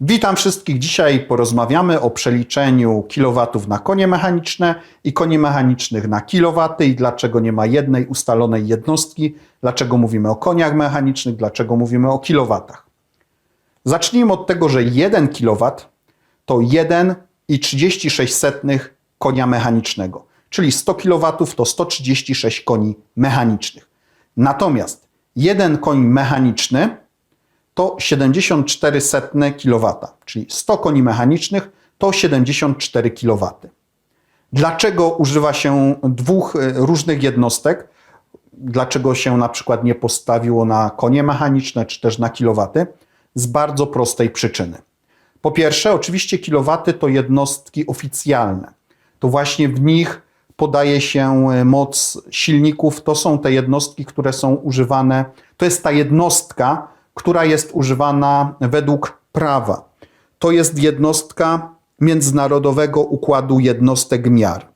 Witam wszystkich. Dzisiaj porozmawiamy o przeliczeniu kilowatów na konie mechaniczne i koni mechanicznych na kilowaty i dlaczego nie ma jednej ustalonej jednostki, dlaczego mówimy o koniach mechanicznych, dlaczego mówimy o kilowatach. Zacznijmy od tego, że 1 kilowat to 1,36 konia mechanicznego, czyli 100 kilowatów to 136 koni mechanicznych. Natomiast jeden koń mechaniczny to 74 setne kW, czyli 100 koni mechanicznych to 74 kW. Dlaczego używa się dwóch e, różnych jednostek? Dlaczego się na przykład nie postawiło na konie mechaniczne czy też na kilowaty? Z bardzo prostej przyczyny. Po pierwsze, oczywiście kilowaty to jednostki oficjalne. To właśnie w nich podaje się e, moc silników. To są te jednostki, które są używane. To jest ta jednostka, która jest używana według prawa. To jest jednostka Międzynarodowego Układu Jednostek Miar.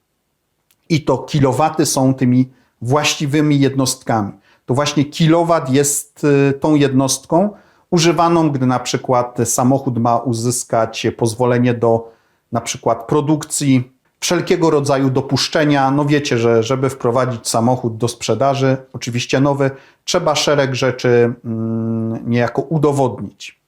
I to kilowaty są tymi właściwymi jednostkami. To właśnie kilowat jest y, tą jednostką używaną, gdy na przykład samochód ma uzyskać pozwolenie do na przykład produkcji wszelkiego rodzaju dopuszczenia. No wiecie, że żeby wprowadzić samochód do sprzedaży, oczywiście nowy, trzeba szereg rzeczy mm, niejako udowodnić.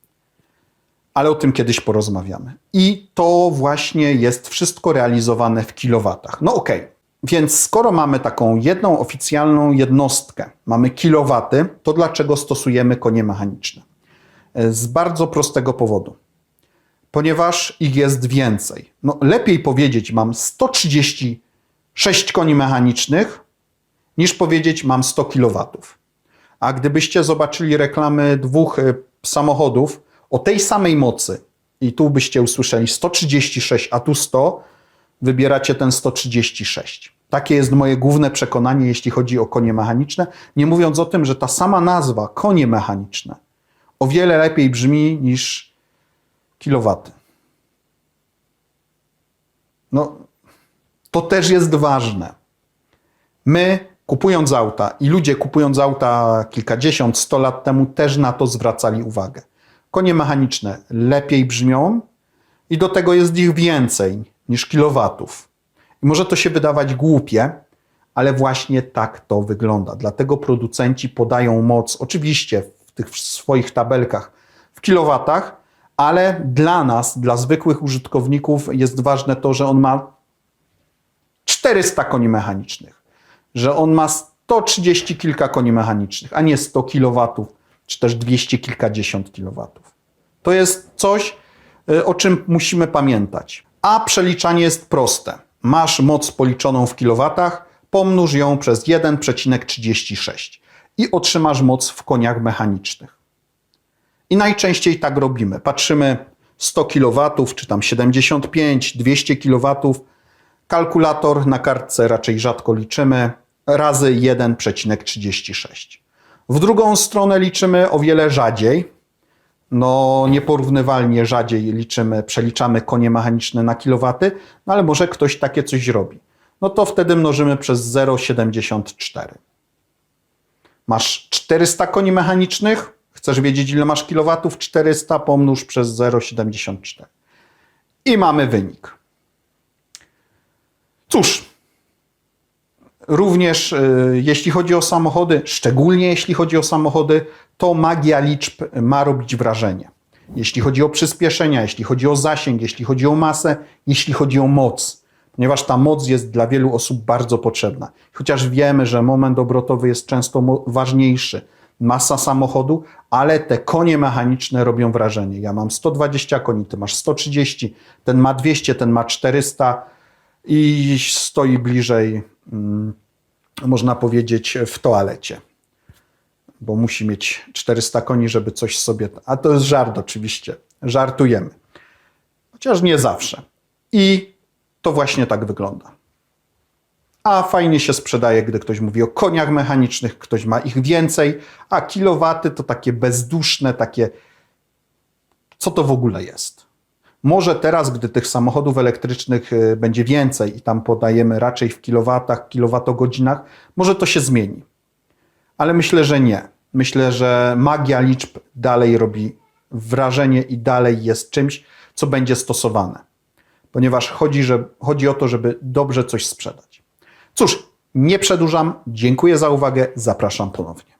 Ale o tym kiedyś porozmawiamy. I to właśnie jest wszystko realizowane w kilowatach. No okej. Okay. Więc skoro mamy taką jedną oficjalną jednostkę, mamy kilowaty, to dlaczego stosujemy konie mechaniczne? Z bardzo prostego powodu ponieważ ich jest więcej. No, lepiej powiedzieć, mam 136 koni mechanicznych, niż powiedzieć, mam 100 kW. A gdybyście zobaczyli reklamy dwóch y, samochodów o tej samej mocy, i tu byście usłyszeli 136, a tu 100, wybieracie ten 136. Takie jest moje główne przekonanie, jeśli chodzi o konie mechaniczne. Nie mówiąc o tym, że ta sama nazwa, konie mechaniczne, o wiele lepiej brzmi niż kilowaty. No, to też jest ważne. My kupując auta i ludzie kupując auta kilkadziesiąt, sto lat temu też na to zwracali uwagę. Konie mechaniczne lepiej brzmią i do tego jest ich więcej niż kilowatów. I może to się wydawać głupie, ale właśnie tak to wygląda. Dlatego producenci podają moc, oczywiście w tych swoich tabelkach w kilowatach, ale dla nas, dla zwykłych użytkowników jest ważne to, że on ma 400 koni mechanicznych, że on ma 130 kilka koni mechanicznych, a nie 100 kW, czy też 200 kilkadziesiąt kilowatów. To jest coś, y, o czym musimy pamiętać. A przeliczanie jest proste. Masz moc policzoną w kilowatach, pomnóż ją przez 1,36 i otrzymasz moc w koniach mechanicznych. I najczęściej tak robimy. Patrzymy 100 kW, czy tam 75, 200 kW. Kalkulator na kartce raczej rzadko liczymy, razy 1,36. W drugą stronę liczymy o wiele rzadziej. No, nieporównywalnie rzadziej liczymy, przeliczamy konie mechaniczne na kilowaty, no ale może ktoś takie coś robi. No to wtedy mnożymy przez 0,74. Masz 400 koni mechanicznych, Chcesz wiedzieć, ile masz kilowatów? 400 pomnóż przez 0,74. I mamy wynik. Cóż, również y, jeśli chodzi o samochody, szczególnie jeśli chodzi o samochody, to magia liczb ma robić wrażenie. Jeśli chodzi o przyspieszenia, jeśli chodzi o zasięg, jeśli chodzi o masę, jeśli chodzi o moc, ponieważ ta moc jest dla wielu osób bardzo potrzebna. Chociaż wiemy, że moment obrotowy jest często ważniejszy, masa samochodu, ale te konie mechaniczne robią wrażenie. Ja mam 120 koni, ty masz 130, ten ma 200, ten ma 400 i stoi bliżej, można powiedzieć, w toalecie. Bo musi mieć 400 koni, żeby coś sobie. A to jest żart, oczywiście. Żartujemy. Chociaż nie zawsze. I to właśnie tak wygląda a fajnie się sprzedaje, gdy ktoś mówi o koniach mechanicznych, ktoś ma ich więcej, a kilowaty to takie bezduszne, takie co to w ogóle jest. Może teraz, gdy tych samochodów elektrycznych y, będzie więcej i tam podajemy raczej w kilowatach, kilowatogodzinach, może to się zmieni. Ale myślę, że nie. Myślę, że magia liczb dalej robi wrażenie i dalej jest czymś, co będzie stosowane. Ponieważ chodzi, że, chodzi o to, żeby dobrze coś sprzedać. Cóż, nie przedłużam. Dziękuję za uwagę. Zapraszam ponownie.